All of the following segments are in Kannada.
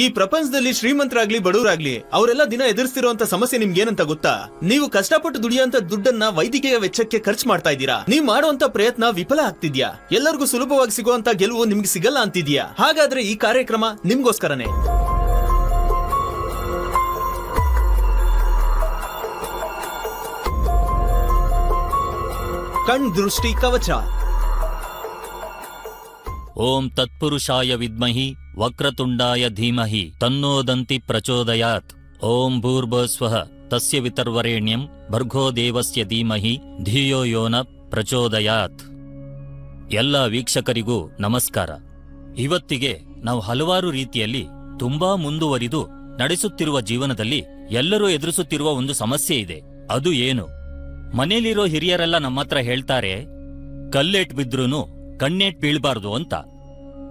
ಈ ಪ್ರಪಂಚದಲ್ಲಿ ಶ್ರೀಮಂತರಾಗ್ಲಿ, ಬಡವರಾಗ್ಲಿ, ಅವರೆಲ್ಲ ದಿನ ಎದುರಿಸ್ತಿರುವಂತ ಸಮಸ್ಯೆ ನಿಮ್ಗೆ ಏನಂತ ಗೊತ್ತಾ? ನೀವು ಕಷ್ಟಪಟ್ಟು ದುಡಿಯುವಂತ ದುಡ್ಡನ್ನ ವೈದ್ಯಕೀಯ ವೆಚ್ಚಕ್ಕೆ ಖರ್ಚು ಮಾಡ್ತಾ ಇದ್ದೀರಾ? ನೀವು ಮಾಡುವಂತ ಪ್ರಯತ್ನ ವಿಫಲ ಆಗ್ತಿದ್ಯಾ? ಎಲ್ಲರಿಗೂ ಸುಲಭವಾಗಿ ಸಿಗುವಂತ ಗೆಲುವು ನಿಮ್ಗೆ ಸಿಗಲ್ಲ ಅಂತಿದ್ಯಾ? ಹಾಗಾದ್ರೆ ಈ ಕಾರ್ಯಕ್ರಮ ನಿಮ್ಗೋಸ್ಕರನೇ. ಕಣ್ ದೃಷ್ಟಿ ಕವಚ. ಓಂ ತತ್ಪುರುಷಾಯ ವಿದ್ಮಹಿ ವಕ್ರತುಂಡಾಯ ಧೀಮಹಿ ತನ್ನೋದಂತಿ ಪ್ರಚೋದಯಾತ್. ಓಂ ಭೂರ್ಭಸ್ವಃ ತಸ್ಯ ವಿತರ್ವರೇಣ್ಯಂ ಭರ್ಗೋ ದೇವಸ್ಯ ಧೀಮಹಿ ಧಿಯೋ ಯೋನ ಪ್ರಚೋದಯಾತ್. ಎಲ್ಲ ವೀಕ್ಷಕರಿಗೂ ನಮಸ್ಕಾರ. ಇವತ್ತಿಗೆ ನಾವು ಹಲವಾರು ರೀತಿಯಲ್ಲಿ ತುಂಬಾ ಮುಂದುವರಿದು ನಡೆಸುತ್ತಿರುವ ಜೀವನದಲ್ಲಿ ಎಲ್ಲರೂ ಎದುರಿಸುತ್ತಿರುವ ಒಂದು ಸಮಸ್ಯೆ ಇದೆ. ಅದು ಏನು? ಮನೆಯಲ್ಲಿರೋ ಹಿರಿಯರೆಲ್ಲ ನಮ್ಮತ್ರ ಹೇಳ್ತಾರೆ, ಕಲ್ಲೆಟ್ ಬಿದ್ರೂನು ಕಣ್ಣೇಟ್ ಬೀಳ್ಬಾರ್ದು ಅಂತ.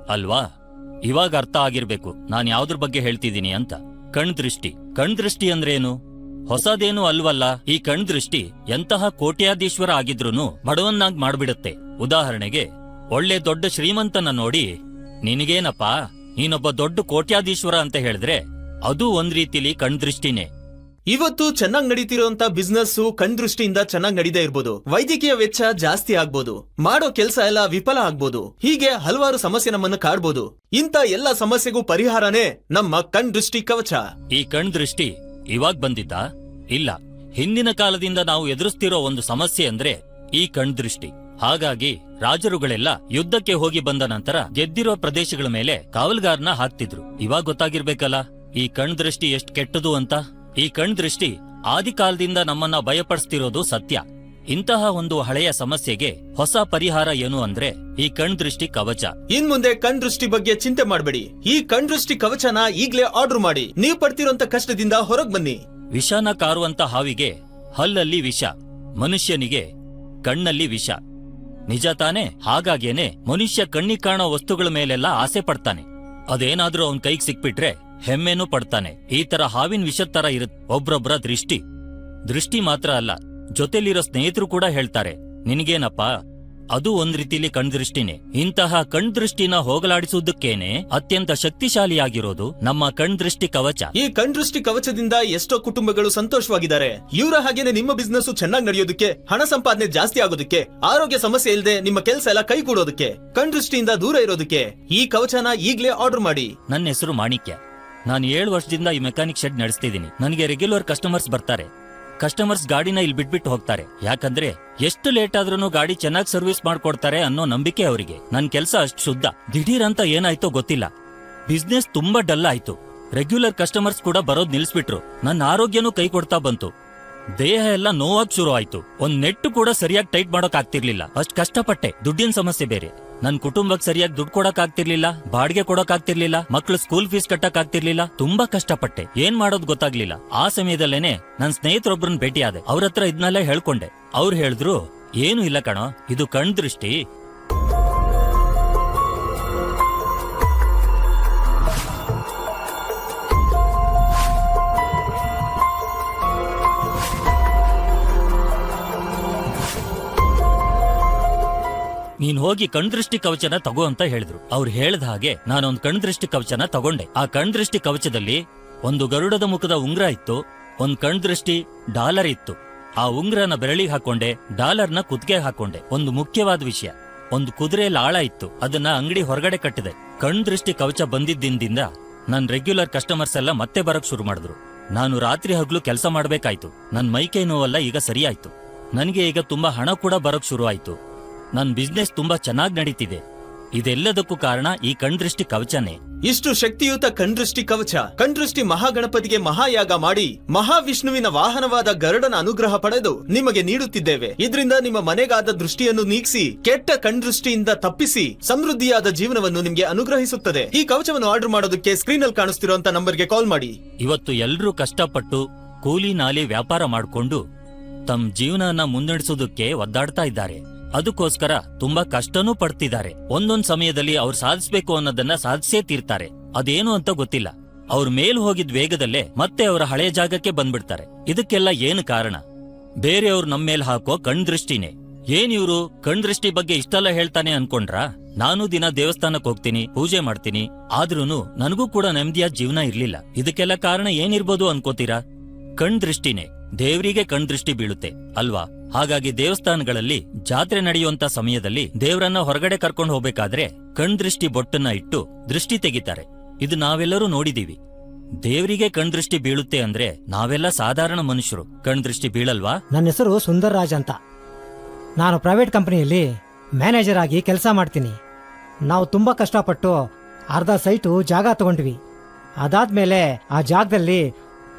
ಅಲ್ವಾ? ಇವಾಗ ಅರ್ಥ ಆಗಿರ್ಬೇಕು. ನಾನು ಯಾವ್ದ್ರ ಬಗ್ಗೆ ಹೇಳ್ತಿದ್ದೀನಿ ಅಂತ. ಕಣ್ದೃಷ್ಟಿ. ದೃಷ್ಟಿ ಕಣ್ ದೃಷ್ಟಿ ಅಂದ್ರೇನು? ಹೊಸದೇನು ಅಲ್ವಲ್ಲ. ಈ ಕಣ್ದೃಷ್ಟಿ ಎಂತಹ ಕೋಟ್ಯಾಧೀಶ್ವರ ಆಗಿದ್ರೂನು ಬಡವನ್ನಾಗ್ ಮಾಡ್ಬಿಡುತ್ತೆ. ಉದಾಹರಣೆಗೆ, ಒಳ್ಳೆ ದೊಡ್ಡ ಶ್ರೀಮಂತನ ನೋಡಿ, ನಿನಗೇನಪ್ಪ, ನೀನೊಬ್ಬ ದೊಡ್ಡ ಕೋಟ್ಯಾಧೀಶ್ವರ ಅಂತ ಹೇಳಿದ್ರೆ, ಅದು ಒಂದ್ ರೀತಿಲಿ ಕಣ್ ದೃಷ್ಟಿನೇ ಇವತ್ತು ಚೆನ್ನಾಗಿ ನಡೀತಿರುವಂತ ಬಿಸ್ನೆಸ್ ಕಣ್ ದೃಷ್ಟಿಯಿಂದ ಚೆನ್ನಾಗಿ ನಡೀದೇ ಇರ್ಬೋದು. ವೈದ್ಯಕೀಯ ವೆಚ್ಚ ಜಾಸ್ತಿ ಆಗ್ಬೋದು. ಮಾಡೋ ಕೆಲಸ ಎಲ್ಲ ವಿಫಲ ಆಗ್ಬೋದು. ಹೀಗೆ ಹಲವಾರು ಸಮಸ್ಯೆ ನಮ್ಮನ್ನ ಕಾಡ್ಬೋದು. ಇಂತ ಎಲ್ಲ ಸಮಸ್ಯೆಗೂ ಪರಿಹಾರನೇ ನಮ್ಮ ಕಣ್ ದೃಷ್ಟಿ ಕವಚ. ಈ ಕಣ್ ದೃಷ್ಟಿ ಇವಾಗ ಬಂದಿದ್ದ ಇಲ್ಲ. ಹಿಂದಿನ ಕಾಲದಿಂದ ನಾವು ಎದುರಿಸ್ತಿರೋ ಒಂದು ಸಮಸ್ಯೆ ಅಂದ್ರೆ ಈ ಕಣ್ ದೃಷ್ಟಿ. ಹಾಗಾಗಿ ರಾಜರುಗಳೆಲ್ಲ ಯುದ್ಧಕ್ಕೆ ಹೋಗಿ ಬಂದ ನಂತರ ಗೆದ್ದಿರೋ ಪ್ರದೇಶಗಳ ಮೇಲೆ ಕಾವಲ್ಗಾರ್ನ ಹಾಕ್ತಿದ್ರು. ಇವಾಗ ಗೊತ್ತಾಗಿರ್ಬೇಕಲ್ಲ, ಈ ಕಣ್ ದೃಷ್ಟಿ ಎಷ್ಟ್ ಕೆಟ್ಟದು ಅಂತ? ಈ ಕಣ್ದೃಷ್ಟಿ ಆದಿಕಾಲದಿಂದ ನಮ್ಮನ್ನ ಭಯಪಡಿಸ್ತಿರೋದು ಸತ್ಯ. ಇಂತಹ ಒಂದು ಹಳೆಯ ಸಮಸ್ಯೆಗೆ ಹೊಸ ಪರಿಹಾರ ಏನು ಅಂದ್ರೆ ಈ ಕಣ್ದೃಷ್ಟಿ ಕವಚ. ಇನ್ ಮುಂದೆ ಕಣ್ದೃಷ್ಟಿ ಬಗ್ಗೆ ಚಿಂತೆ ಮಾಡಬೇಡಿ. ಈ ಕಣ್ದೃಷ್ಟಿ ಕವಚನ ಈಗ್ಲೇ ಆರ್ಡರ್ ಮಾಡಿ. ನೀವು ಪಡ್ತಿರೋಂತ ಕಷ್ಟದಿಂದ ಹೊರಗ್ ಬನ್ನಿ. ವಿಷನ ಕಾರುವಂತ ಹಾವಿಗೆ ಹಲ್ಲಲ್ಲಿ ವಿಷ ಮನುಷ್ಯನಿಗೆ ಕಣ್ಣಲ್ಲಿ ವಿಷ. ನಿಜ ತಾನೇ? ಹಾಗಾಗೇನೆ ಮನುಷ್ಯ ಕಣ್ಣಿ ಕಾಣೋ ವಸ್ತುಗಳ ಮೇಲೆಲ್ಲ ಆಸೆ ಪಡ್ತಾನೆ. ಅದೇನಾದ್ರೂ ಅವನ್ ಕೈಗ್ ಸಿಕ್ಬಿಟ್ರೆ ಹೆಮ್ಮೆನೂ ಪಡ್ತಾನೆ. ಈ ತರ ಹಾವಿನ ವಿಷದ್ ತರ ಇರುತ್ತೆ ಒಬ್ರೊಬ್ರ ದೃಷ್ಟಿ. ದೃಷ್ಟಿ ಮಾತ್ರ ಅಲ್ಲ ಜೊತೆಲಿರೋ ಸ್ನೇಹಿತರು ಕೂಡ ಹೇಳ್ತಾರೆ ನಿನಗೇನಪ್ಪ? ಅದು ಒಂದ್ ರೀತಿಲಿ ಕಣ್ದೃಷ್ಟಿನೇ ಇಂತಹ ಕಣ್ದೃಷ್ಟಿನ ಹೋಗಲಾಡಿಸುವುದಕ್ಕೇನೆ ಅತ್ಯಂತ ಶಕ್ತಿಶಾಲಿಯಾಗಿರೋದು ನಮ್ಮ ಕಣ್ದೃಷ್ಟಿ ಕವಚ. ಈ ಕಣ್ದೃಷ್ಟಿ ಕವಚದಿಂದ ಎಷ್ಟೋ ಕುಟುಂಬಗಳು ಸಂತೋಷವಾಗಿದ್ದಾರೆ. ಇವರ ಹಾಗೇನೆ ನಿಮ್ಮ ಬಿಸ್ನೆಸ್ ಚೆನ್ನಾಗಿ ನಡೆಯೋದಕ್ಕೆ ಹಣ ಸಂಪಾದನೆ ಜಾಸ್ತಿ ಆಗೋದಕ್ಕೆ ಆರೋಗ್ಯ ಸಮಸ್ಯೆ ಇಲ್ಲದೆ ನಿಮ್ಮ ಕೆಲಸ ಎಲ್ಲ ಕೈಗೂಡೋದಕ್ಕೆ ಕಣ್ ದೃಷ್ಟಿಯಿಂದ ದೂರ ಇರೋದಕ್ಕೆ ಈ ಕವಚನ ಈಗ್ಲೇ ಆರ್ಡರ್ ಮಾಡಿ. ನನ್ನ ಹೆಸರು ಮಾಣಿಕ್ಯ. ನಾನು ಏಳು ವರ್ಷದಿಂದ ಈ ಮೆಕ್ಯಾನಿಕ್ ಶೆಡ್ ನಡೆಸ್ತಿದ್ದೀನಿ. ನನಗೆ ರೆಗ್ಯುಲರ್ ಕಸ್ಟಮರ್ಸ್ ಬರ್ತಾರೆ. ಕಸ್ಟಮರ್ಸ್ ಗಾಡಿನ ಇಲ್ಲಿ ಬಿಟ್ಬಿಟ್ಟು ಹೋಗ್ತಾರೆ. ಯಾಕಂದ್ರೆ ಎಷ್ಟು ಲೇಟ್ ಆದ್ರೂ ಗಾಡಿ ಚೆನ್ನಾಗಿ ಸರ್ವಿಸ್ ಮಾಡ್ಕೊಡ್ತಾರೆ ಅನ್ನೋ ನಂಬಿಕೆ ಅವರಿಗೆ. ನನ್ ಕೆಲಸ ಅಷ್ಟು ಶುದ್ಧ. ದಿಢೀರ್ ಅಂತ ಏನಾಯ್ತೋ ಗೊತ್ತಿಲ್ಲ. ಬಿಸ್ನೆಸ್ ತುಂಬಾ ಡಲ್ ಆಯ್ತು. ರೆಗ್ಯುಲರ್ ಕಸ್ಟಮರ್ಸ್ ಕೂಡ ಬರೋದ್ ನಿಲ್ಸ್ಬಿಟ್ರು. ನನ್ನ ಆರೋಗ್ಯನೂ ಕೈ ಕೊಡ್ತಾ ಬಂತು. ದೇಹ ಎಲ್ಲ ನೋವಾಗ್ ಶುರು ಆಯ್ತು ಒಂದ್ ನೆಟ್ ಕೂಡ ಸರಿಯಾಗಿ ಟೈಟ್ ಮಾಡೋಕ್ ಆಗ್ತಿರ್ಲಿಲ್ಲ. ಅಷ್ಟ್ ಕಷ್ಟಪಟ್ಟೆ. ದುಡ್ಡಿನ ಸಮಸ್ಯೆ ಬೇರೆ. ನನ್ ಕುಟುಂಬಕ್ ಸರಿಯಾಗಿ ದುಡ್ಡು ಕೊಡಕ್ ಆಗ್ತಿರ್ಲಿಲ್ಲ ಬಾಡಿಗೆ ಕೊಡಕ್ ಆಗ್ತಿರ್ಲಿಲ್ಲ ಮಕ್ಳು ಸ್ಕೂಲ್ ಫೀಸ್ ಕಟ್ಟಕ್ ಆಗ್ತಿರ್ಲಿಲ್ಲ ತುಂಬಾ ಕಷ್ಟಪಟ್ಟೆ. ಏನ್ ಮಾಡೋದ್ ಗೊತ್ತಾಗ್ಲಿಲ್ಲ. ಆ ಸಮಯದಲ್ಲೇನೆ ನನ್ ಸ್ನೇಹಿತರೊಬ್ರನ್ ಭೇಟಿ ಆದೆ ಅವ್ರ ಹತ್ರ ಇದ್ನಲ್ಲೇ ಹೇಳ್ಕೊಂಡೆ. ಅವ್ರು ಹೇಳಿದ್ರು, ಏನು ಇಲ್ಲ ಕಣೋ, ಇದು ಕಣ್ ದೃಷ್ಟಿ ನೀನ್ ಹೋಗಿ ಕಣ್ದೃಷ್ಟಿ ಕವಚನ ತಗೋ ಅಂತ ಹೇಳಿದ್ರು. ಅವ್ರು ಹೇಳ್ದ ಹಾಗೆ ನಾನೊಂದ್ ಕಣ್ದೃಷ್ಟಿ ಕವಚನ ತಗೊಂಡೆ. ಆ ಕಣ್ದೃಷ್ಟಿ ಕವಚದಲ್ಲಿ ಒಂದು ಗರುಡದ ಮುಖದ ಉಂಗ್ರ ಇತ್ತು, ಒಂದ್ ಕಣ್ದೃಷ್ಟಿ ಡಾಲರ್ ಇತ್ತು. ಆ ಉಂಗ್ರನ ಬೆರಳಿಗೆ ಹಾಕೊಂಡೆ, ಡಾಲರ್ನ ಕುದ್ಗೆ ಹಾಕೊಂಡೆ. ಒಂದು ಮುಖ್ಯವಾದ ವಿಷಯ, ಒಂದು ಕುದುರೆ ಲಾಳ ಇತ್ತು. ಅದನ್ನ ಅಂಗಡಿ ಹೊರಗಡೆ ಕಟ್ಟಿದೆ. ಕಣ್ದೃಷ್ಟಿ ಕವಚ ಬಂದಿದ್ದಿಂದ ನನ್ ರೆಗ್ಯುಲರ್ ಕಸ್ಟಮರ್ಸ್ ಎಲ್ಲ ಮತ್ತೆ ಬರಕ್ ಶುರು ಮಾಡಿದ್ರು. ನಾನು ರಾತ್ರಿ ಹಗ್ಲು ಕೆಲಸ ಮಾಡ್ಬೇಕಾಯ್ತು. ನನ್ ಮೈಕೈ ನೋವೆಲ್ಲ ಈಗ ಸರಿಯಾಯ್ತು. ನನಗೆ ಈಗ ತುಂಬಾ ಹಣ ಕೂಡ ಬರಕ್ ಶುರು ಆಯ್ತು ನನ್ ಬಿಸ್ನೆಸ್ ತುಂಬಾ ಚೆನ್ನಾಗಿ ನಡೀತಿದೆ. ಇದೆಲ್ಲದಕ್ಕೂ ಕಾರಣ ಈ ಕಣ್ದೃಷ್ಟಿ ಕವಚನೇ. ಇಷ್ಟು ಶಕ್ತಿಯುತ ಕಣ್ದೃಷ್ಟಿ ಕವಚ ಕಣ್ದೃಷ್ಟಿ ಮಹಾಗಣಪತಿಗೆ ಮಹಾಯಾಗ ಮಾಡಿ ಮಹಾವಿಷ್ಣುವಿನ ವಾಹನವಾದ ಗರುಡನ ಅನುಗ್ರಹ ಪಡೆದು ನಿಮಗೆ ನೀಡುತ್ತಿದ್ದೇವೆ. ಇದರಿಂದ ನಿಮ್ಮ ಮನೆಗಾದ ದೃಷ್ಟಿಯನ್ನು ನೀಗಿಸಿ ಕೆಟ್ಟ ಕಣ್ದೃಷ್ಟಿಯಿಂದ ತಪ್ಪಿಸಿ ಸಮೃದ್ಧಿಯಾದ ಜೀವನವನ್ನು ನಿಮಗೆ ಅನುಗ್ರಹಿಸುತ್ತದೆ. ಈ ಕವಚವನ್ನು ಆರ್ಡರ್ ಮಾಡೋದಕ್ಕೆ ಸ್ಕ್ರೀನ್ ಅಲ್ಲಿ ಕಾಣಿಸ್ತಿರುವಂತ ನಂಬರ್ಗೆ ಕಾಲ್ ಮಾಡಿ. ಇವತ್ತು ಎಲ್ಲರೂ ಕಷ್ಟಪಟ್ಟು ಕೂಲಿ ನಾಲಿ ವ್ಯಾಪಾರ ಮಾಡ್ಕೊಂಡು ತಮ್ಮ ಜೀವನನ ಮುನ್ನಡೆಸೋದಕ್ಕೆ ಒದ್ದಾಡ್ತಾ ಇದ್ದಾರೆ. ಅದಕ್ಕೋಸ್ಕರ ತುಂಬಾ ಕಷ್ಟನೂ ಪಡ್ತಿದ್ದಾರೆ. ಒಂದೊಂದ್ ಸಮಯದಲ್ಲಿ ಅವ್ರು ಸಾಧಿಸ್ಬೇಕು ಅನ್ನೋದನ್ನ ಸಾಧಿಸೇ ತೀರ್ತಾರೆ. ಅದೇನು ಅಂತ ಗೊತ್ತಿಲ್ಲ. ಅವ್ರ ಮೇಲ್ ಹೋಗಿದ್ ವೇಗದಲ್ಲೇ ಮತ್ತೆ ಅವರ ಹಳೆಯ ಜಾಗಕ್ಕೆ ಬಂದ್ಬಿಡ್ತಾರೆ. ಇದಕ್ಕೆಲ್ಲ ಏನು ಕಾರಣ? ಬೇರೆಯವ್ರು ನಮ್ ಮೇಲ್ ಹಾಕೋ ಕಣ್ದೃಷ್ಟಿನೇ ಏನ್ ಇವ್ರು ಕಣ್ದೃಷ್ಟಿ ಬಗ್ಗೆ ಇಷ್ಟೆಲ್ಲ ಹೇಳ್ತಾನೆ ಅನ್ಕೊಂಡ್ರಾ? ನಾನು ದಿನ ದೇವಸ್ಥಾನಕ್ಕೆ ಹೋಗ್ತೀನಿ, ಪೂಜೆ ಮಾಡ್ತೀನಿ. ಆದ್ರೂನು ನನಗೂ ಕೂಡ ನೆಮ್ಮದಿಯ ಜೀವನ ಇರ್ಲಿಲ್ಲ. ಇದಕ್ಕೆಲ್ಲ ಕಾರಣ ಏನಿರ್ಬೋದು ಅನ್ಕೋತೀರಾ? ಕಣ್ ದೃಷ್ಟಿನೇ. ದೇವರಿಗೆ ಕಣ್ದೃಷ್ಟಿ ಬೀಳುತ್ತೆ, ಅಲ್ವಾ? ಹಾಗಾಗಿ ದೇವಸ್ಥಾನಗಳಲ್ಲಿ ಜಾತ್ರೆ ನಡೆಯುವಂತ ಸಮಯದಲ್ಲಿ ದೇವರನ್ನ ಹೊರಗಡೆ ಕರ್ಕೊಂಡು ಹೋಗ್ಬೇಕಾದ್ರೆ ಕಣ್ದೃಷ್ಟಿ ಬೊಟ್ಟನ್ನ ಇಟ್ಟು ದೃಷ್ಟಿ ತೆಗಿತಾರೆ. ಇದು ನಾವೆಲ್ಲರೂ ನೋಡಿದೀವಿ. ದೇವರಿಗೆ ಕಣ್ದೃಷ್ಟಿ ಬೀಳುತ್ತೆ ಅಂದ್ರೆ ನಾವೆಲ್ಲ ಸಾಧಾರಣ ಮನುಷ್ಯರು. ಕಣ್ದೃಷ್ಟಿ ಬೀಳಲ್ವಾ? ನನ್ನ ಹೆಸರು ಸುಂದರ್ ರಾಜ್ ಅಂತ. ನಾನು ಪ್ರೈವೇಟ್ ಕಂಪನಿಯಲ್ಲಿ ಮ್ಯಾನೇಜರ್ ಆಗಿ ಕೆಲಸ ಮಾಡ್ತೀನಿ. ನಾವು ತುಂಬಾ ಕಷ್ಟಪಟ್ಟು ಅರ್ಧ ಸೈಟು ಜಾಗ ತಗೊಂಡ್ವಿ. ಅದಾದ್ಮೇಲೆ ಆ ಜಾಗದಲ್ಲಿ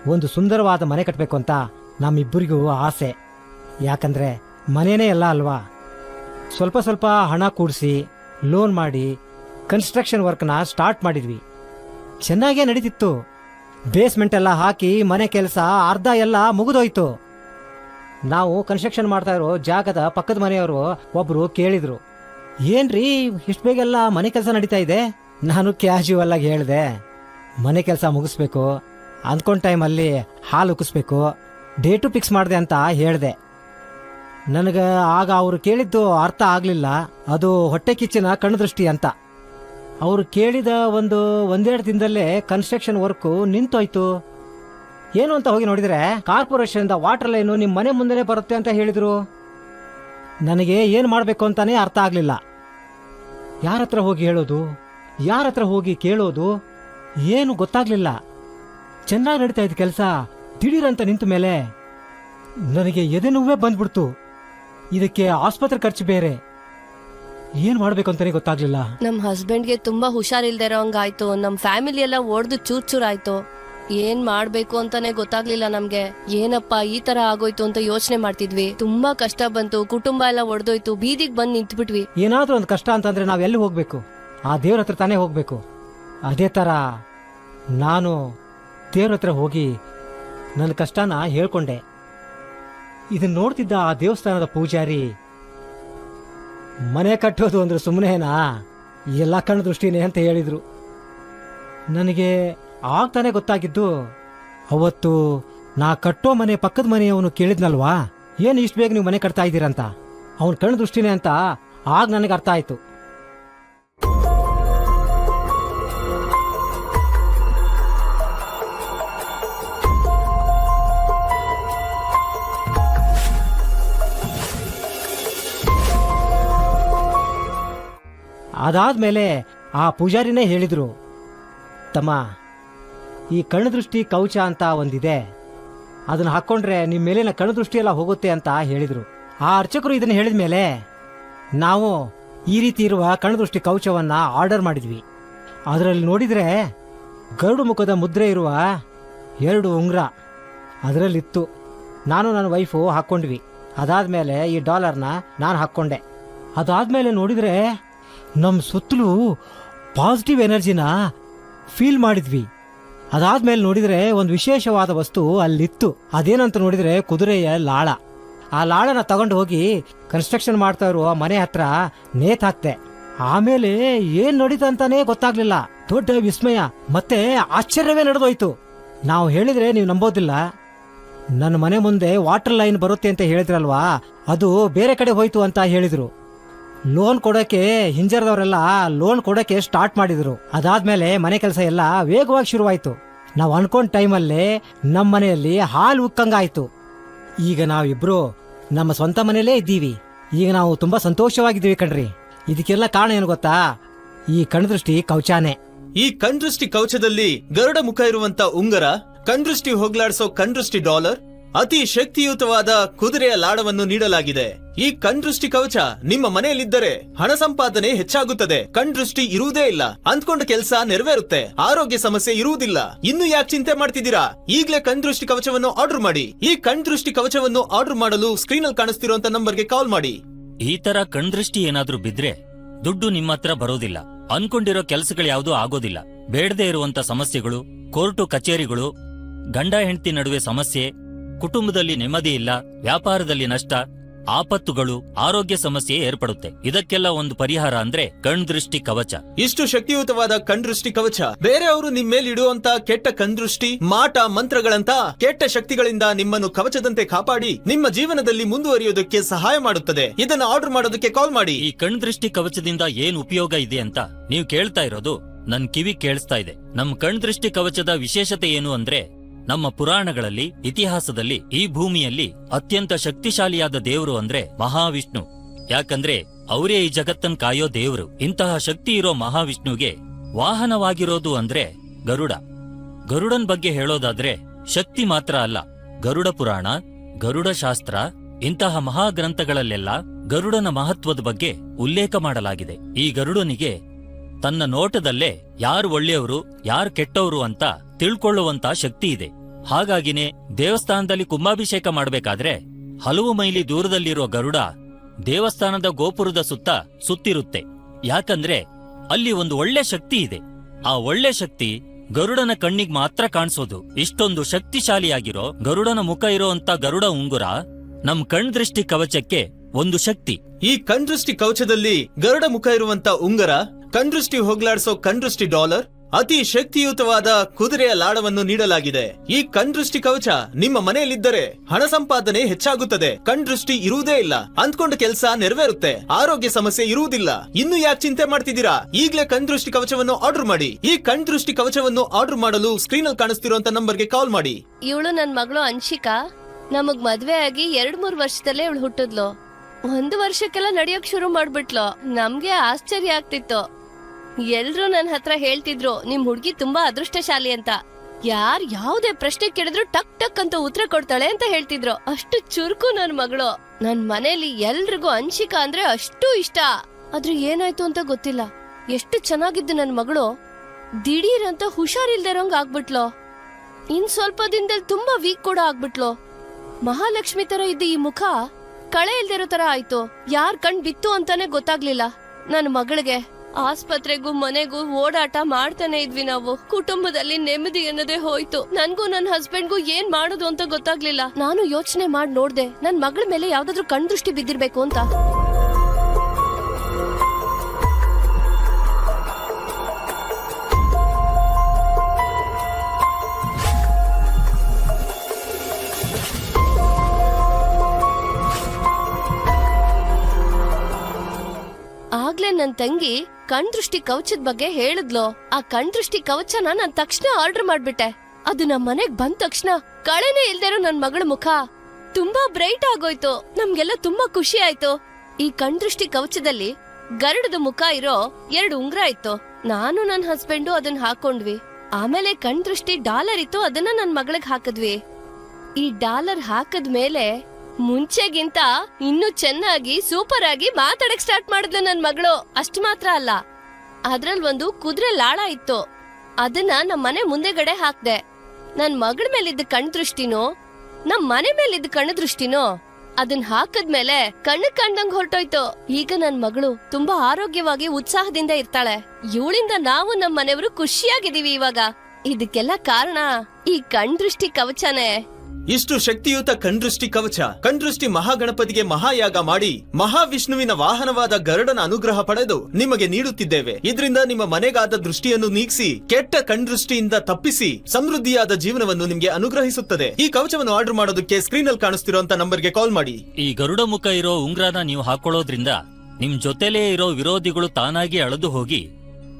ಒಂದು ಸುಂದರವಾದ ಮನೆ ಕಟ್ಟಬೇಕು ಅಂತ ನಮ್ಮಿಬ್ಬರಿಗೂ ಆಸೆ. ಯಾಕಂದ್ರೆ ಮನೆನೇ ಎಲ್ಲ ಅಲ್ವಾ? ಸ್ವಲ್ಪ ಸ್ವಲ್ಪ ಹಣ ಕೂಡಿಸಿ ಲೋನ್ ಮಾಡಿ ಕನ್ಸ್ಟ್ರಕ್ಷನ್ ವರ್ಕ್ನ ಸ್ಟಾರ್ಟ್ ಮಾಡಿದ್ವಿ. ಚೆನ್ನಾಗೇ ನಡೀತಿತ್ತು. ಬೇಸ್ಮೆಂಟ್ ಎಲ್ಲ ಹಾಕಿ ಮನೆ ಕೆಲಸ ಅರ್ಧ ಎಲ್ಲ ಮುಗಿದೋಯ್ತು. ನಾವು ಕನ್ಸ್ಟ್ರಕ್ಷನ್ ಮಾಡ್ತಾ ಇರೋ ಜಾಗದ ಪಕ್ಕದ ಮನೆಯವರು ಒಬ್ರು ಕೇಳಿದ್ರು, ಏನ್ರಿ ಇಷ್ಟು ಬೇಗೆಲ್ಲ ಮನೆ ಕೆಲಸ ನಡೀತಾ ಇದೆ? ನಾನು ಕ್ಯಾಶುವಲ್ ಆಗಿ ಹೇಳಿದೆ, ಮನೆ ಕೆಲಸ ಮುಗಿಸ್ಬೇಕು, ಅಂದ್ಕೊಂಡ್ ಟೈಮಲ್ಲಿ ಹಾಲು ಉಕ್ಕಿಸ್ಬೇಕು ಡೇಟು ಫಿಕ್ಸ್ ಮಾಡಿದೆ ಅಂತ ಹೇಳಿದೆ. ನನಗೆ ಆಗ ಅವರು ಕೇಳಿದ್ದು ಅರ್ಥ ಆಗಲಿಲ್ಲ. ಅದು ಹೊಟ್ಟೆ ಕಿಚ್ಚಿನ ಕಣ್ಣುದೃಷ್ಟಿ ಅಂತ. ಅವರು ಕೇಳಿದ ಒಂದು ಒಂದೆರಡು ದಿನದಲ್ಲೇ ಕನ್ಸ್ಟ್ರಕ್ಷನ್ ವರ್ಕು ನಿಂತೋಯ್ತು. ಏನು ಅಂತ ಹೋಗಿ ನೋಡಿದರೆ ಕಾರ್ಪೊರೇಷನ್ ವಾಟರ್ ಲೈನು ನಿಮ್ಮ ಮನೆ ಮುಂದೆನೇ ಬರುತ್ತೆ ಅಂತ ಹೇಳಿದರು. ನನಗೆ ಏನು ಮಾಡಬೇಕು ಅಂತಾನೆ ಅರ್ಥ ಆಗಲಿಲ್ಲ. ಯಾರ ಹತ್ರ ಹೋಗಿ ಹೇಳೋದು? ಯಾರ ಹತ್ರ ಹೋಗಿ ಕೇಳೋದು? ಏನು ಗೊತ್ತಾಗಲಿಲ್ಲ. ಚೆನ್ನಾಗಿ ನಡೀತಾ ಇದ್ದ ಕೆಲಸ. ದಿಢೀರಂತ ನಿಂತ ಮೇಲೆ ನನಗೆ ಎದೆ ನೋವೇ ಬಂದ್ಬಿಡ್ತು. ಇದಕ್ಕೆ ಆಸ್ಪತ್ರೆ ಖರ್ಚು ಬೇರೆ. ಏನು ಮಾಡಬೇಕು ಅಂತಾನೆ ಗೊತ್ತಾಗ್ಲಿಲ್ಲ. ನಮ್ ಹಸ್ಬೆಂಡ್ಗೆ ತುಂಬಾ ಹುಷಾರಿಲ್ದೇ ಇರೋಂಗಾಯ್ತು ನಮ್ ಫ್ಯಾಮಿಲಿ ಎಲ್ಲ ಒಡೆದು ಚೂರ್ ಚೂರ್ ಆಯ್ತು ಏನ್ ಮಾಡ್ಬೇಕು ಅಂತಾನೆ ಗೊತ್ತಾಗ್ಲಿಲ್ಲ ನಮ್ಗೆ. ಏನಪ್ಪ ಈ ತರ ಆಗೋಯ್ತು ಅಂತ ಯೋಚನೆ ಮಾಡ್ತಿದ್ವಿ. ತುಂಬಾ ಕಷ್ಟ ಬಂತು. ಕುಟುಂಬ ಎಲ್ಲ ಒಡ್ದೋಯ್ತು. ಬೀದಿಗ್ ಬಂದ್ ನಿಂತ್ಬಿಟ್ವಿ. ಏನಾದ್ರೂ ಒಂದು ಕಷ್ಟ ಅಂತಂದ್ರೆ ನಾವು ಎಲ್ಲಿ ಹೋಗ್ಬೇಕು? ಆ ದೇವ್ರ ಹತ್ರ ತಾನೇ ಹೋಗ್ಬೇಕು. ಅದೇ ತರ ನಾನು ದೇವ್ರ ಹತ್ರ ಹೋಗಿ ನನ್ನ ಕಷ್ಟನ ಹೇಳ್ಕೊಂಡೆ. ಇದನ್ನ ನೋಡ್ತಿದ್ದ ಆ ದೇವಸ್ಥಾನದ ಪೂಜಾರಿ, ಮನೆ ಕಟ್ಟೋದು ಅಂದ್ರೆ ಸುಮ್ಮನೆನಾ ಎಲ್ಲ ಕಣ್ಣ ದೃಷ್ಟಿನೇ ಅಂತ ಹೇಳಿದ್ರು. ನನಗೆ ಆಗ್ತಾನೆ ಗೊತ್ತಾಗಿದ್ದು, ಅವತ್ತು ನಾ ಕಟ್ಟೋ ಮನೆ ಪಕ್ಕದ ಮನೆಯವನು ಕೇಳಿದ್ನಲ್ವಾ? ಏನು ಇಷ್ಟು ಬೇಗ ನೀವು ಮನೆ ಕಟ್ತಾ ಇದ್ದೀರಂತ? ಅವನ ಕಣ್ಣು ದೃಷ್ಟಿನೇ ಅಂತ ಆಗ ನನಗೆ ಅರ್ಥ ಆಯ್ತು. ಅದಾದ್ಮೇಲೆ ಆ ಪೂಜಾರಿನೇ ಹೇಳಿದರು, ತಮ್ಮ, ಈ ಕಣ್ಣದೃಷ್ಟಿ ಕೌಚ ಅಂತ ಒಂದಿದೆ. ಅದನ್ನ ಹಾಕೊಂಡ್ರೆ ನಿಮ್ಮ ಮೇಲಿನ ಕಣ್ಣು ದೃಷ್ಟಿ ಎಲ್ಲ ಹೋಗುತ್ತೆ ಅಂತ ಹೇಳಿದರು. ಆ ಅರ್ಚಕರು ಇದನ್ನು ಹೇಳಿದ ಮೇಲೆ ನಾವು ಈ ರೀತಿ ಇರುವ ಕಣ್ಣದೃಷ್ಟಿ ದೃಷ್ಟಿ ಕವಚವನ್ನ ಆರ್ಡರ್ ಮಾಡಿದ್ವಿ. ಅದರಲ್ಲಿ ನೋಡಿದ್ರೆ ಗರುಡು ಮುಖದ ಮುದ್ರೆ ಇರುವ ಎರಡು ಉಂಗ್ರ ಅದರಲ್ಲಿತ್ತು. ನಾನು ನನ್ನ ವೈಫು ಹಾಕ್ಕೊಂಡ್ವಿ. ಅದಾದ್ಮೇಲೆ ಈ ಡಾಲರ್ನ ನಾನು ಹಾಕ್ಕೊಂಡೆ. ಅದಾದ್ಮೇಲೆ ನೋಡಿದ್ರೆ ನಮ್ಮ ಸುತ್ತಲೂ ಪಾಸಿಟಿವ್ ಎನರ್ಜಿನ ಫೀಲ್ ಮಾಡಿದ್ವಿ. ಅದಾದ್ಮೇಲೆ ನೋಡಿದರೆ ಒಂದು ವಿಶೇಷವಾದ ವಸ್ತು ಅಲ್ಲಿತ್ತು. ಅದೇನಂತ ನೋಡಿದರೆ ಕುದುರೆಯ ಲಾಳ. ಆ ಲಾಳನ ತಗೊಂಡು ಹೋಗಿ ಕನ್ಸ್ಟ್ರಕ್ಷನ್ ಮಾಡ್ತಾ ಇರುವ ಮನೆ ಹತ್ರ ನೇತಾಕ್ತೆ ಆಮೇಲೆ ಏನ್ ನಡೀತಂತಾನೆ ಗೊತ್ತಾಗ್ಲಿಲ್ಲ. ದೊಡ್ಡ ವಿಸ್ಮಯ, ಮತ್ತೆ ಆಶ್ಚರ್ಯವೇ ನಡೆದೋಯ್ತು. ನಾವು ಹೇಳಿದ್ರೆ ನೀವು ನಂಬೋದಿಲ್ಲ. ನನ್ನ ಮನೆ ಮುಂದೆ ವಾಟರ್ ಲೈನ್ ಬರುತ್ತೆ ಅಂತ ಹೇಳಿದ್ರಲ್ವಾ? ಅದು ಬೇರೆ ಕಡೆ ಹೋಯ್ತು ಅಂತ ಹೇಳಿದ್ರು. ಲೋನ್ ಕೊಡೋಕೆ ಹಿಂಜರದವರೆಲ್ಲ ಲೋನ್ ಕೊಡೋಕೆ ಸ್ಟಾರ್ಟ್ ಮಾಡಿದ್ರು. ಅದಾದ್ಮೇಲೆ ಮನೆ ಕೆಲಸ ಎಲ್ಲ ವೇಗವಾಗಿ ಶುರುವಾಯ್ತು. ನಾವು ಅನ್ಕೊಂಡ್ ಟೈಮಲ್ಲೇ ನಮ್ಮ ಮನೆಯಲ್ಲಿ ಹಾಲು ಉಕ್ಕಂಗಾಯ್ತು ಈಗ ನಾವಿಬ್ರು ನಮ್ಮ ಸ್ವಂತ ಮನೆಯಲ್ಲೇ ಇದ್ದೀವಿ. ಈಗ ನಾವು ತುಂಬಾ ಸಂತೋಷವಾಗಿದ್ದೀವಿ ಕಣ್ರಿ. ಇದಕ್ಕೆಲ್ಲ ಕಾರಣ ಏನು ಗೊತ್ತಾ? ಈ ಕಣ್ದೃಷ್ಟಿ ಕವಚಾನೆ ಈ ಕಣ್ದೃಷ್ಟಿ ಕವಚದಲ್ಲಿ ಗರುಡ ಮುಖ ಇರುವಂತ ಉಂಗರ, ಕಣ್ದೃಷ್ಟಿ ಹೋಗ್ಲಾಡಿಸೋ ಕಣ್ದೃಷ್ಟಿ ಡಾಲರ್, ಅತಿ ಶಕ್ತಿಯುತವಾದ ಕುದುರೆಯ ಲಾಡವನ್ನು ನೀಡಲಾಗಿದೆ. ಈ ಕಣ್ದೃಷ್ಟಿ ಕವಚ ನಿಮ್ಮ ಮನೆಯಲ್ಲಿದ್ದರೆ ಹಣ ಸಂಪಾದನೆ ಹೆಚ್ಚಾಗುತ್ತದೆ. ಕಣ್ದೃಷ್ಟಿ ಇರುವುದೇ ಇಲ್ಲ. ಅಂದ್ಕೊಂಡ ಕೆಲಸ ನೆರವೇರುತ್ತೆ. ಆರೋಗ್ಯ ಸಮಸ್ಯೆ ಇರುವುದಿಲ್ಲ. ಇನ್ನು ಯಾಕೆ ಚಿಂತೆ ಮಾಡ್ತಿದ್ದೀರಾ? ಈಗಲೇ ಕಣ್ದೃಷ್ಟಿ ಕವಚವನ್ನು ಆರ್ಡರ್ ಮಾಡಿ. ಈ ಕಣ್ದೃಷ್ಟಿ ಕವಚವನ್ನು ಆರ್ಡರ್ ಮಾಡಲು ಸ್ಕ್ರೀನ್ ಅಲ್ಲಿ ಕಾಣಿಸ್ತಿರುವಂತ ನಂಬರ್ಗೆ ಕಾಲ್ ಮಾಡಿ. ಈ ತರ ಕಣ್ದೃಷ್ಟಿ ಏನಾದ್ರೂ ಬಿದ್ರೆ ದುಡ್ಡು ನಿಮ್ಮ ಹತ್ರ ಬರೋದಿಲ್ಲ. ಅನ್ಕೊಂಡಿರೋ ಕೆಲಸಗಳು ಯಾವುದೂ ಆಗೋದಿಲ್ಲ. ಬೇಡದೇ ಇರುವಂತ ಸಮಸ್ಯೆಗಳು, ಕೋರ್ಟು ಕಚೇರಿಗಳು, ಗಂಡ ಹೆಂಡತಿ ನಡುವೆ ಸಮಸ್ಯೆ, ಕುಟುಂಬದಲ್ಲಿ ನೆಮ್ಮದಿ ಇಲ್ಲ, ವ್ಯಾಪಾರದಲ್ಲಿ ನಷ್ಟ ಆಪತ್ತುಗಳು ಆರೋಗ್ಯ ಸಮಸ್ಯೆ ಏರ್ಪಡುತ್ತೆ. ಇದಕ್ಕೆಲ್ಲ ಒಂದು ಪರಿಹಾರ ಅಂದ್ರೆ ಕಣ್ದೃಷ್ಟಿ ಕವಚ. ಇಷ್ಟು ಶಕ್ತಿಯುತವಾದ ಕಣ್ದೃಷ್ಟಿ ಕವಚ. ಬೇರೆಯವರು ನಿಮ್ ಮೇಲೆ ಇಡುವಂತ ಕೆಟ್ಟ ಕಣ್ದೃಷ್ಟಿ ಮಾಟ ಮಂತ್ರಗಳಂತ ಕೆಟ್ಟ ಶಕ್ತಿಗಳಿಂದ ನಿಮ್ಮನ್ನು ಕವಚದಂತೆ ಕಾಪಾಡಿ ನಿಮ್ಮ ಜೀವನದಲ್ಲಿ ಮುಂದುವರಿಯುವುದಕ್ಕೆ ಸಹಾಯ ಮಾಡುತ್ತದೆ. ಇದನ್ನು ಆರ್ಡರ್ ಮಾಡೋದಕ್ಕೆ ಕಾಲ್ ಮಾಡಿ. ಈ ಕಣ್ದೃಷ್ಟಿ ಕವಚದಿಂದ ಏನ್ ಉಪಯೋಗ ಇದೆ ಅಂತ ನೀವು ಕೇಳ್ತಾ ಇರೋದು ನನ್ ಕಿವಿ ಕೇಳಿಸ್ತಾ ಇದೆ. ನಮ್ ಕಣ್ದೃಷ್ಟಿ ಕವಚದ ವಿಶೇಷತೆ ಏನು ಅಂದ್ರೆ ನಮ್ಮ ಪುರಾಣಗಳಲ್ಲಿ, ಇತಿಹಾಸದಲ್ಲಿ ಈ ಭೂಮಿಯಲ್ಲಿ ಅತ್ಯಂತ ಶಕ್ತಿಶಾಲಿಯಾದ ದೇವರು ಅಂದ್ರೆ ಮಹಾವಿಷ್ಣು. ಯಾಕಂದ್ರೆ ಅವರೇ ಈ ಜಗತ್ತನ್ ಕಾಯೋ ದೇವರು. ಇಂತಹ ಶಕ್ತಿ ಇರೋ ಮಹಾವಿಷ್ಣುಗೆ ವಾಹನವಾಗಿರೋದು ಅಂದ್ರೆ ಗರುಡ. ಗರುಡನ್ ಬಗ್ಗೆ ಹೇಳೋದಾದ್ರೆ ಶಕ್ತಿ ಮಾತ್ರ ಅಲ್ಲ, ಗರುಡ ಪುರಾಣ, ಗರುಡ ಶಾಸ್ತ್ರ, ಇಂತಹ ಮಹಾಗ್ರಂಥಗಳಲ್ಲೆಲ್ಲ ಗರುಡನ ಮಹತ್ವದ ಬಗ್ಗೆ ಉಲ್ಲೇಖ ಮಾಡಲಾಗಿದೆ. ಈ ಗರುಡನಿಗೆ ತನ್ನ ನೋಟದಲ್ಲೇ ಯಾರು ಒಳ್ಳೆಯವರು, ಯಾರು ಕೆಟ್ಟವರು ಅಂತ ತಿಳ್ಕೊಳ್ಳುವಂತ ಶಕ್ತಿ ಇದೆ. ಹಾಗಾಗಿನೇ ದೇವಸ್ಥಾನದಲ್ಲಿ ಕುಂಭಾಭಿಷೇಕ ಮಾಡಬೇಕಾದ್ರೆ ಹಲವು ಮೈಲಿ ದೂರದಲ್ಲಿರೋ ಗರುಡ ದೇವಸ್ಥಾನದ ಗೋಪುರದ ಸುತ್ತ ಸುತ್ತಿರುತ್ತೆ. ಯಾಕಂದ್ರೆ ಅಲ್ಲಿ ಒಂದು ಒಳ್ಳೆ ಶಕ್ತಿ ಇದೆ. ಆ ಒಳ್ಳೆ ಶಕ್ತಿ ಗರುಡನ ಕಣ್ಣಿಗ್ ಮಾತ್ರ ಕಾಣಿಸೋದು. ಇಷ್ಟೊಂದು ಶಕ್ತಿಶಾಲಿಯಾಗಿರೋ ಗರುಡನ ಮುಖ ಇರೋಂತ ಗರುಡ ಉಂಗುರ ನಮ್ ಕಣ್ ದೃಷ್ಟಿ ಕವಚಕ್ಕೆ ಒಂದು ಶಕ್ತಿ. ಈ ಕಣ್ದೃಷ್ಟಿ ಕವಚದಲ್ಲಿ ಗರುಡ ಮುಖ ಇರುವಂತ ಉಂಗರ ಹೋಗ್ಲಾಡಿಸೋ ಹೋಗ್ಲಾಡ್ಸೋ ಕಣ್ದೃಷ್ಟಿ ಡಾಲರ್ ಅತಿ ಶಕ್ತಿಯುತವಾದ ಕುದುರೆಯ ಲಾಡವನ್ನು ನೀಡಲಾಗಿದೆ. ಈ ಕಣ್ದೃಷ್ಟಿ ಕವಚ ನಿಮ್ಮ ಮನೆಯಲ್ಲಿದ್ದರೆ ಹಣ ಸಂಪಾದನೆ ಹೆಚ್ಚಾಗುತ್ತದೆ. ಕಣ್ದೃಷ್ಟಿ ಇರುವುದೇ ಇಲ್ಲ. ಅಂದ್ಕೊಂಡ ಕೆಲಸ ನೆರವೇರುತ್ತೆ. ಆರೋಗ್ಯ ಸಮಸ್ಯೆ ಇರುವುದಿಲ್ಲ. ಇನ್ನು ಯಾಕೆ ಚಿಂತೆ ಮಾಡ್ತಿದ್ದೀರಾ? ಈಗಲೇ ಕಣ್ದೃಷ್ಟಿ ಕವಚವನ್ನು ಆರ್ಡರ್ ಮಾಡಿ. ಈ ಕಣ್ದೃಷ್ಟಿ ಕವಚವನ್ನು ಆರ್ಡರ್ ಮಾಡಲು ಸ್ಕ್ರೀನ್ ಅಲ್ಲಿ ಕಾಣಿಸ್ತಿರುವಂತ ನಂಬರ್ಗೆ ಕಾಲ್ ಮಾಡಿ. ಇವಳು ನನ್ ಮಗಳು ಅನ್ಶಿಕಾ ನಮಗ್ ಮದ್ವೆ ಆಗಿ ಎರಡ್ ಮೂರ್ ವರ್ಷದಲ್ಲೇ ಇವಳು ಹುಟ್ಟಿದ್ಲು. ಒಂದು ವರ್ಷಕ್ಕೆಲ್ಲ ನಡೆಯೋಕ್ ಶುರು ಮಾಡ್ಬಿಟ್ಲು. ನಮ್ಗೆ ಆಶ್ಚರ್ಯ ಆಗ್ತಿತ್ತು. ಎಲ್ರು ನನ್ ಹತ್ರ ಹೇಳ್ತಿದ್ರು, ನಿಮ್ ಹುಡ್ಗಿ ತುಂಬಾ ಅದೃಷ್ಟಶಾಲಿ ಅಂತ. ಯಾರ್ ಯಾವ್ದೇ ಪ್ರಶ್ನೆ ಕೇಳಿದ್ರು ಟಕ್ ಟಕ್ ಅಂತ ಉತ್ತರ ಕೊಡ್ತಾಳೆ ಅಂತ ಹೇಳ್ತಿದ್ರು. ಅಷ್ಟು ಚುರುಕು ನನ್ ಮಗಳು. ನನ್ ಮನೇಲಿ ಎಲ್ರಿಗೂ ಅನ್ಶಿಕಾ ಅಂದ್ರೆ ಅಷ್ಟು ಇಷ್ಟ. ಆದ್ರೆ ಏನಾಯ್ತು ಅಂತ ಗೊತ್ತಿಲ್ಲ. ಎಷ್ಟು ಚೆನ್ನಾಗಿದ್ದು ನನ್ ಮಗಳು. ದಿಢೀರ್ ಅಂತ ಹುಷಾರಿಲ್ದಿರೋಂಗ್ ಆಗ್ಬಿಟ್ಲು. ಇನ್ ಸ್ವಲ್ಪ ದಿನದಲ್ಲಿ ತುಂಬಾ ವೀಕ್ ಕೂಡ ಆಗ್ಬಿಟ್ಲು. ಮಹಾಲಕ್ಷ್ಮಿ ತರ ಇದ್ದ ಈ ಮುಖ ಕಳೆ ಇಲ್ದಿರೋ ತರ ಆಯ್ತು. ಯಾರ್ ಕಣ್ ಬಿತ್ತು ಅಂತಾನೆ ಗೊತ್ತಾಗ್ಲಿಲ್ಲ. ನನ್ನ ಮಗಳಿಗೆ. ಆಸ್ಪತ್ರೆಗೂ ಮನೆಗೂ ಓಡಾಟ ಮಾಡ್ತಾನೆ ಇದ್ವಿ ನಾವು. ಕುಟುಂಬದಲ್ಲಿ ನೆಮ್ಮದಿ ಅನ್ನೋದೇ ಹೋಯ್ತು. ನನ್ಗೂ ನನ್ನ ಹಸ್ಬೆಂಡ್ಗೂ ಏನ್ ಮಾಡೋದು ಅಂತ ಗೊತ್ತಾಗ್ಲಿಲ್ಲ. ನಾನು ಯೋಚನೆ ಮಾಡಿ ನೋಡ್ದೆ. ನನ್ ಮಗಳ ಮೇಲೆ ಯಾವ್ದಾದ್ರು ಕಣ್ದೃಷ್ಟಿ ಬಿದ್ದಿರ್ಬೇಕು ಅಂತ. ಆಗ್ಲೇ ನನ್ ತಂಗಿ ಕಣ್ ದೃಷ್ಟಿ ಕವಚದ ಬಗ್ಗೆ ಹೇಳಿದ್ಲು. ಆ ಕಣ್ದೃಷ್ಟಿ ಕವಚನ ನಾನ್ ತಕ್ಷಣ ಆರ್ಡರ್ ಮಾಡ್ಬಿಟ್ಟೆ. ಅದು ನಮ್ ಮನೆಗ್ ಬಂದ ತಕ್ಷಣ ಕಳೆನೇ ಇಲ್ದಿರೋ ನನ್ ಮಗಳ ಮುಖ. ತುಂಬಾ ಬ್ರೈಟ್ ಆಗೋಯ್ತು. ನಮ್ಗೆಲ್ಲ ತುಂಬಾ ಖುಷಿ ಆಯ್ತು. ಈ ಕಣ್ದೃಷ್ಟಿ ಕವಚದಲ್ಲಿ ಗರುಡದ ಮುಖ ಇರೋ ಎರಡು ಉಂಗ್ರ ಇತ್ತು. ನಾನು ನನ್ ಹಸ್ಬೆಂಡು ಅದನ್ನ ಹಾಕೊಂಡ್ವಿ. ಆಮೇಲೆ ಕಣ್ದೃಷ್ಟಿ ಡಾಲರ್ ಇತ್ತು, ಅದನ್ನ ನನ್ ಮಗಳಿಗೆ ಹಾಕಿದ್ವಿ. ಈ ಡಾಲರ್ ಹಾಕದ್ಮೇಲೆ ಮುಂಚೆಗಿಂತ ಇನ್ನು ಚೆನ್ನಾಗಿ ಸೂಪರ್ ಆಗಿ ಮಾತಾಡಕ್ ಸ್ಟಾರ್ಟ್ ಮಾಡಿದ್ಲು ನನ್ ಮಗಳು. ಅಷ್ಟ್ ಮಾತ್ರ ಅಲ್ಲ. ಅದ್ರಲ್ ಒಂದು ಕುದುರೆ ಲಾಳ ಇತ್ತು. ಅದನ್ನ ನಮ್ ಮನೆ ಮುಂದೆಗಡೆ ಹಾಕ್ದೆ. ನನ್ ಮಗಳ ಮೇಲಿದ್ದ ಕಣ್ ದೃಷ್ಟಿನೋ, ನಮ್ ಮನೆ ಮೇಲಿದ್ದ ಕಣ್ಣು ದೃಷ್ಟಿನೋ, ಅದನ್ ಹಾಕದ್ಮೇಲೆ ಕಣ್ಣು ಕಂಡಂಗ್ ಹೊರಟೋಯ್ತು. ಈಗ ನನ್ ಮಗಳು ತುಂಬಾ ಆರೋಗ್ಯವಾಗಿ ಉತ್ಸಾಹದಿಂದ ಇರ್ತಾಳೆ. ಇವಳಿಂದ ನಾವು ನಮ್ ಮನೆಯವರು ಖುಷಿಯಾಗಿದೀವಿ ಇವಾಗ. ಇದಕ್ಕೆಲ್ಲ ಕಾರಣ ಈ ಕಣ್ ದೃಷ್ಟಿ ಕವಚನೇ. ಇಷ್ಟು ಶಕ್ತಿಯುತ ಕಣ್ದೃಷ್ಟಿ ಕವಚ, ಕಣ್ದೃಷ್ಟಿ ಮಹಾಗಣಪತಿಗೆ ಮಹಾಯಾಗ ಮಾಡಿ, ಮಹಾವಿಷ್ಣುವಿನ ವಾಹನವಾದ ಗರುಡನ ಅನುಗ್ರಹ ಪಡೆದು ನಿಮಗೆ ನೀಡುತ್ತಿದ್ದೇವೆ. ಇದರಿಂದ ನಿಮ್ಮ ಮನೆಗಾದ ದೃಷ್ಟಿಯನ್ನು ನೀಗಿಸಿ, ಕೆಟ್ಟ ಕಣ್ದೃಷ್ಟಿಯಿಂದ ತಪ್ಪಿಸಿ, ಸಮೃದ್ಧಿಯಾದ ಜೀವನವನ್ನು ನಿಮಗೆ ಅನುಗ್ರಹಿಸುತ್ತದೆ. ಈ ಕವಚವನ್ನು ಆರ್ಡರ್ ಮಾಡೋದಕ್ಕೆ ಸ್ಕ್ರೀನ್ ಅಲ್ಲಿ ಕಾಣಿಸ್ತಿರುವಂತ ನಂಬರ್ಗೆ ಕಾಲ್ ಮಾಡಿ. ಈ ಗರುಡ ಮುಖ ಇರೋ ಉಂಗ್ರಾನ ನೀವು ಹಾಕೊಳ್ಳೋದ್ರಿಂದ ನಿಮ್ ಜೊತೆಲೇ ಇರೋ ವಿರೋಧಿಗಳು ತಾನಾಗಿ ಅಳೆದು ಹೋಗಿ,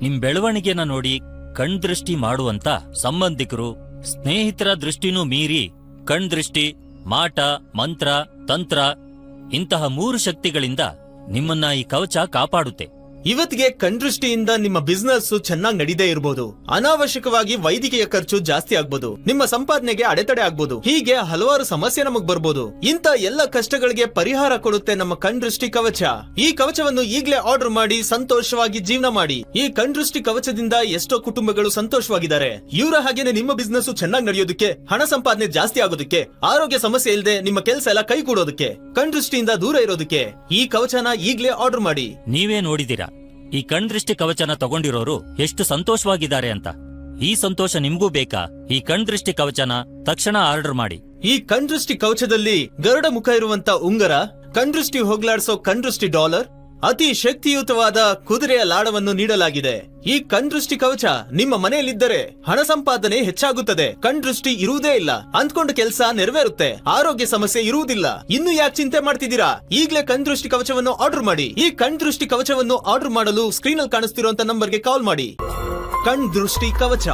ನಿಮ್ ಬೆಳವಣಿಗೆನ ನೋಡಿ ಕಣ್ದೃಷ್ಟಿ ಮಾಡುವಂತ ಸಂಬಂಧಿಕರು, ಸ್ನೇಹಿತರ ದೃಷ್ಟಿನೂ ಮೀರಿ ಕಣ್ ದೃಷ್ಟಿ ಮಾಟ ಮಂತ್ರ ತಂತ್ರ ಇಂತಹ ಮೂರು ಶಕ್ತಿಗಳಿಂದ ನಿಮ್ಮನ್ನ ಈ ಕವಚ ಕಾಪಾಡುತ್ತೆ. ಇವತ್ತಿಗೆ ಕಣ್ದೃಷ್ಟಿಯಿಂದ ನಿಮ್ಮ ಬಿಸ್ನೆಸ್ ಚೆನ್ನಾಗಿ ನಡೀದೇ ಇರಬಹುದು ಅನಾವಶ್ಯಕವಾಗಿ ವೈದ್ಯಕೀಯ ಖರ್ಚು ಜಾಸ್ತಿ ಆಗ್ಬೋದು. ನಿಮ್ಮ ಸಂಪಾದನೆಗೆ ಅಡೆತಡೆ ಆಗ್ಬೋದು. ಹೀಗೆ ಹಲವಾರು ಸಮಸ್ಯೆ ನಮಗ್ ಬರ್ಬೋದು. ಇಂತ ಎಲ್ಲ ಕಷ್ಟಗಳಿಗೆ ಪರಿಹಾರ ಕೊಡುತ್ತೆ ನಮ್ಮ ಕಣ್ದೃಷ್ಟಿ ಕವಚ. ಈ ಕವಚವನ್ನು ಈಗಲೇ ಆರ್ಡರ್ ಮಾಡಿ ಸಂತೋಷವಾಗಿ ಜೀವನ ಮಾಡಿ. ಈ ಕಣ್ದೃಷ್ಟಿ ಕವಚದಿಂದ ಎಷ್ಟೋ ಕುಟುಂಬಗಳು ಸಂತೋಷವಾಗಿದ್ದಾರೆ. ಇವರ ಹಾಗೇನೆ ನಿಮ್ಮ ಬಿಸ್ನೆಸ್ ಚೆನ್ನಾಗಿ ನಡೆಯೋದಕ್ಕೆ, ಹಣ ಸಂಪಾದನೆ ಜಾಸ್ತಿ ಆಗೋದಕ್ಕೆ, ಆರೋಗ್ಯ ಸಮಸ್ಯೆ ಇಲ್ಲದೆ ನಿಮ್ಮ ಕೆಲಸ ಎಲ್ಲ ಕೈಗೂಡೋದಕ್ಕೆ ಕಣ್ದೃಷ್ಟಿಯಿಂದ ದೂರ ಇರೋದಕ್ಕೆ ಈ ಕವಚನ ಈಗಲೇ ಆರ್ಡರ್ ಮಾಡಿ. ನೀವೇ ನೋಡಿದೀರಾ ಈ ಕಣ್ದೃಷ್ಟಿ ಕವಚನ ತಗೊಂಡಿರೋರು ಎಷ್ಟು ಸಂತೋಷವಾಗಿದ್ದಾರೆ ಅಂತ. ಈ ಸಂತೋಷ ನಿಮ್ಗೂ ಬೇಕಾ? ಈ ಕಣ್ದೃಷ್ಟಿ ಕವಚನ ತಕ್ಷಣ ಆರ್ಡರ್ ಮಾಡಿ. ಈ ಕಣ್ದೃಷ್ಟಿ ಕವಚದಲ್ಲಿ ಗರುಡ ಮುಖ ಇರುವಂತ ಉಂಗರ, ಕಣ್ದೃಷ್ಟಿ ಹೋಗ್ಲಾಡ್ಸೋ ಕಣ್ದೃಷ್ಟಿ ಡಾಲರ್ ಅತಿ ಶಕ್ತಿಯುತವಾದ ಕುದುರೆಯ ಲಾಡವನ್ನು ನೀಡಲಾಗಿದೆ. ಈ ಕಣ್ದೃಷ್ಟಿ ಕವಚ ನಿಮ್ಮ ಮನೆಯಲ್ಲಿದ್ದರೆ ಹಣ ಸಂಪಾದನೆ ಹೆಚ್ಚಾಗುತ್ತದೆ. ಕಣ್ದೃಷ್ಟಿ ಇರುವುದೇ ಇಲ್ಲ. ಅಂದ್ಕೊಂಡ ಕೆಲಸ ನೆರವೇರುತ್ತೆ. ಆರೋಗ್ಯ ಸಮಸ್ಯೆ ಇರುವುದಿಲ್ಲ. ಇನ್ನು ಯಾಕೆ ಚಿಂತೆ ಮಾಡ್ತಿದ್ದೀರಾ? ಈಗಲೇ ಕಣ್ದೃಷ್ಟಿ ಕವಚವನ್ನು ಆರ್ಡರ್ ಮಾಡಿ. ಈ ಕಣ್ದೃಷ್ಟಿ ಕವಚವನ್ನು ಆರ್ಡರ್ ಮಾಡಲು ಸ್ಕ್ರೀನ್ ಅಲ್ಲಿ ಕಾಣಿಸ್ತಿರುವಂತ ನಂಬರ್ಗೆ ಕಾಲ್ ಮಾಡಿ. ಕಣ್ದೃಷ್ಟಿ ಕವಚ.